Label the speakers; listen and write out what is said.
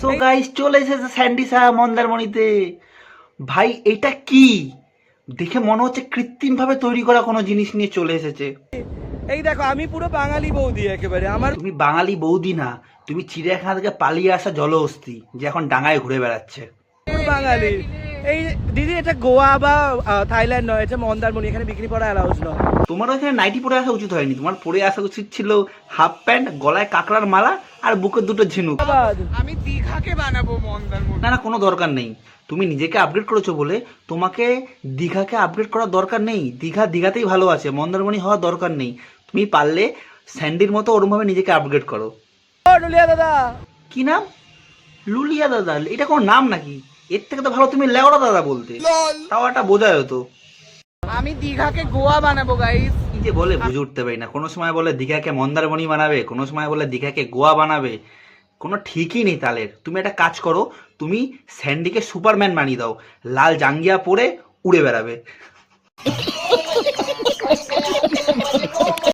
Speaker 1: So guys চলে এসেছে Sandy Saha মন্দারমণিতে। ভাই এটা কি? দেখে মনে হচ্ছে কৃত্রিম ভাবে তৈরি করা কোনো জিনিস নিয়ে চলে এসেছে।
Speaker 2: এই দেখো আমি পুরো বাঙালি বৌদি একেবারে। আমার
Speaker 1: তুমি বাঙালি বৌদি না তুমি চিড়িয়াখানা থেকে পালিয়ে আসা জলহস্তি যে এখন ডাঙায় ঘুরে বেড়াচ্ছে।
Speaker 2: বাঙালি। এই দিদি এটা গোয়া বা থাইল্যান্ড নয় এটা মন্দারমণি এখানে বিক্রি করা অ্যালাউজ নয়।
Speaker 1: তোমার এখানে নাইটি পরে আসা উচিত হয়নি। তোমার পরে আসা উচিত ছিল হাফ প্যান্ট গলায় কাঁকড়ার মালা আর বুকের দুটো ঝিনুক।
Speaker 3: আমি দীঘাকে বানাবো মন্দারমণি।
Speaker 1: না না কোনো দরকার নেই। তুমি নিজেকে আপডেট করেছ বলে তোমাকে দীঘাকে আপডেট করার দরকার নেই। দীঘা দীঘাতেই ভালো আছে মন্দারমণি হওয়ার দরকার নেই। তুমি পারলে স্যান্ডির মতো ওরমভাবে নিজেকে আপগ্রেড করো।
Speaker 2: ও ডুলিয়া দাদা।
Speaker 1: কি নাম? লুলিয়া দাদা এটা কোনো নাম নাকি? এর থেকে তো ভালো তুমি লেওড়া দাদা বলতে। তাও একটা বোঝায় হতো।
Speaker 3: আমি দীঘাকে গোয়া বানাবো গাইস
Speaker 1: কি যে বলে বুঝে উঠতে পারি না। কোনো সময় বলে দীঘাকে মন্দারমণি বানাবে কোনো সময় বলে দীঘাকে গোয়া বানাবে। কোনো ঠিকই নেই তালের। তুমি একটা কাজ করো তুমি স্যান্ডিকে সুপারম্যান বানিয়ে দাও। লাল জাঙ্গিয়া পরে উড়ে বেড়াবে।